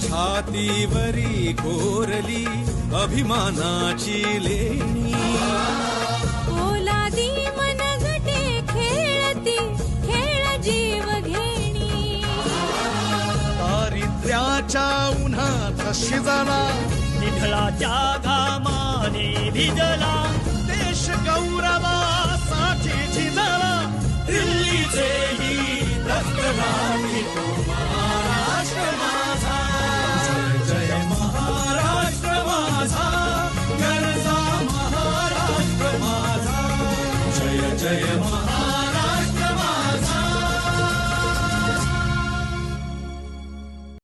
छातीवरी कोरली अभिमानाची लेणी. ओलादी मन गटे खेळती खेळ जीव घेणी. दारिद्र्याच्या उन्हात शिजला निधळाच्या घामाने भिजला देश गौरवासाठी झिजला दिल्लीचे ही दत्तराणी कुमार Jai Maha